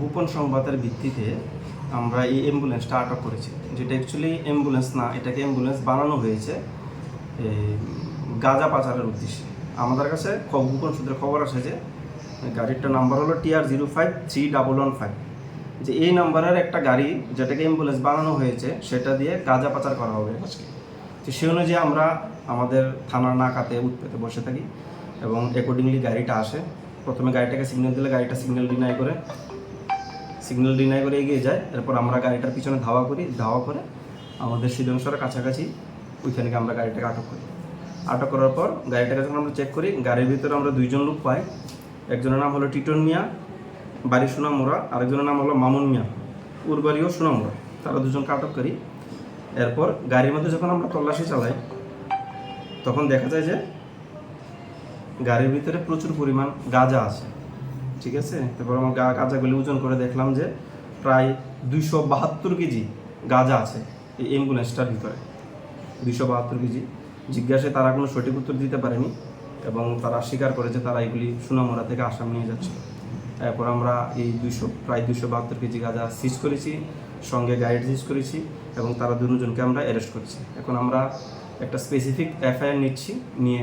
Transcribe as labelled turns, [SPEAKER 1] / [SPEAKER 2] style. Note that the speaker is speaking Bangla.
[SPEAKER 1] গোপন সংবাদের ভিত্তিতে আমরা এই অ্যাম্বুলেন্সটা আটক করেছি। যেটা অ্যাকচুয়ালি অ্যাম্বুলেন্স না, এটাকে অ্যাম্বুলেন্স বানানো হয়েছে গাঁজা পাচারের উদ্দেশ্যে। আমাদের কাছে গোপন সূত্রে খবর আসে যে গাড়িটার নাম্বার হলো TR zero five three double one five যে এই নাম্বারের একটা গাড়ি যেটাকে অ্যাম্বুলেন্স বানানো হয়েছে, সেটা দিয়ে গাঁজা পাচার করা হবে। আজকে তো সেই অনুযায়ী আমরা আমাদের থানার নাকাতে উৎপেতে বসে থাকি এবং অ্যাকর্ডিংলি গাড়িটা আসে। প্রথমে গাড়িটাকে সিগন্যাল দিলে গাড়িটা সিগন্যাল ডিনাই করে। সিগন্যাল ডিনাই করে এগিয়ে যায়। এরপর আমরা গাড়িটার পিছনে ধাওয়া করি। ধাওয়া করে আমাদের সৃজনসরের কাছাকাছি ওইখানে আমরা গাড়িটাকে আটক করি। আটক করার পর গাড়িটাকে যখন আমরা চেক করি, গাড়ির ভিতরে আমরা দুইজন লোক পাই। একজনের নাম হলো টিটন মিয়া, বাড়ি সোনামুরা আরেকজনের নাম হলো মামুন মিয়া। ওর বাড়িও সোনামুরা তারা দুজনকে আটক করি। এরপর গাড়ির মধ্যে যখন আমরা তল্লাশি চালাই, তখন দেখা যায় যে গাড়ির ভিতরে প্রচুর পরিমাণ গাঁজা আছে, ঠিক আছে? তারপর আমার গাঁজাগুলি ওজন করে দেখলাম যে প্রায় দুইশো বাহাত্তর কেজি গাঁজা আছে এই অ্যাম্বুলেন্সটার ভিতরে। দুইশো বাহাত্তর কেজি। জিজ্ঞাসায় তারা কোনো সঠিক উত্তর দিতে পারেনি এবং তারা স্বীকার করে যে তারা এগুলি সুনামুরা থেকে আসাম নিয়ে যাচ্ছে এরপর আমরা এই দুশো প্রায় দুশো বাহাত্তর কেজি গাঁজা সিজ করেছি, সঙ্গে গাইড সিজ করেছি এবং তারা দুজনকে আমরা অ্যারেস্ট করছি। এখন আমরা একটা স্পেসিফিক এফআইআর নিচ্ছি, নিয়ে